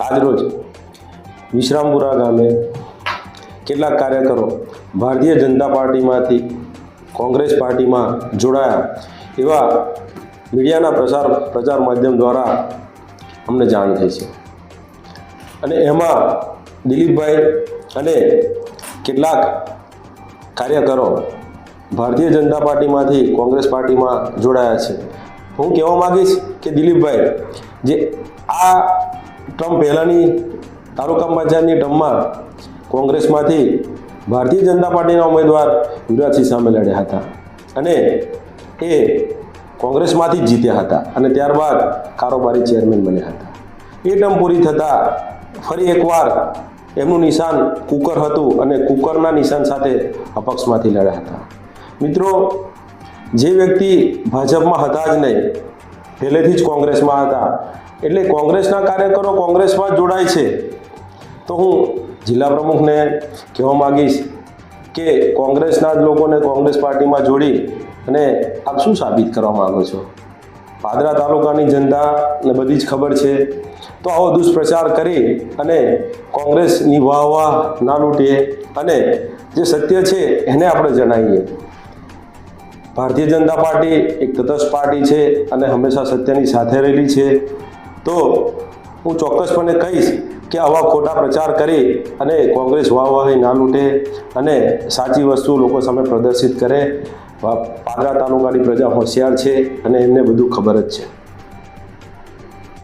આજરોજ વિશ્રામપુરા ગામે કેટલાક કાર્યકરો ભારતીય જનતા પાર્ટીમાંથી કોંગ્રેસ પાર્ટીમાં જોડાયા એવા મીડિયાના પ્રસાર પ્રચાર માધ્યમ દ્વારા અમને જાણ થઈ છે. અને એમાં દિલીપભાઈ અને કેટલાક કાર્યકરો ભારતીય જનતા પાર્ટીમાંથી કોંગ્રેસ પાર્ટીમાં જોડાયા છે. હું કહેવા માગીશ કે દિલીપભાઈ, જે આ ટર્મ પહેલાંની તાલુકા પંચાયતની ટ્રમ્પમાં કોંગ્રેસમાંથી ભારતીય જનતા પાર્ટીના ઉમેદવાર યુવરાજસિંહ સામે લડ્યા હતા અને એ કોંગ્રેસમાંથી જ જીત્યા હતા અને ત્યારબાદ કારોબારી ચેરમેન બન્યા હતા. એ ટર્મ પૂરી થતાં ફરી એકવાર એમનું નિશાન કુકર હતું અને કુકરના નિશાન સાથે અપક્ષમાંથી લડ્યા હતા. મિત્રો, જે વ્યક્તિ ભાજપમાં હતા જ નહીં પહેલેથી જ કોંગ્રેસમાં હતા. એટલે કોંગ્રેસના કાર્યકરો કોંગ્રેસમાં જોડાય છે. તો હું જિલ્લા પ્રમુખને કહેવા માગીશ કે કોંગ્રેસના જ લોકોને કોંગ્રેસ પાર્ટીમાં જોડી અને આપ શું સાબિત કરવા માગો છો? પાદરા તાલુકાની જનતાને બધી જ ખબર છે. તો આવો દુષ્પ્રચાર કરી અને કોંગ્રેસની વાહ વાહ ના લૂંટીએ અને જે સત્ય છે એને આપણે જણાવીએ. ભારતીય જનતા પાર્ટી એક તટસ્થ પાર્ટી છે અને હંમેશા સત્યની સાથે રહેલી છે. તો હું ચોક્કસપણે કહીશ કે આવા ખોટા પ્રચાર કરી અને કોંગ્રેસ વાહવાહી ના લૂંટે અને સાચી વસ્તુ લોકો સામે પ્રદર્શિત કરે. પાદરા તાલુકાની પ્રજા હોશિયાર છે અને એમને બધું ખબર જ છે.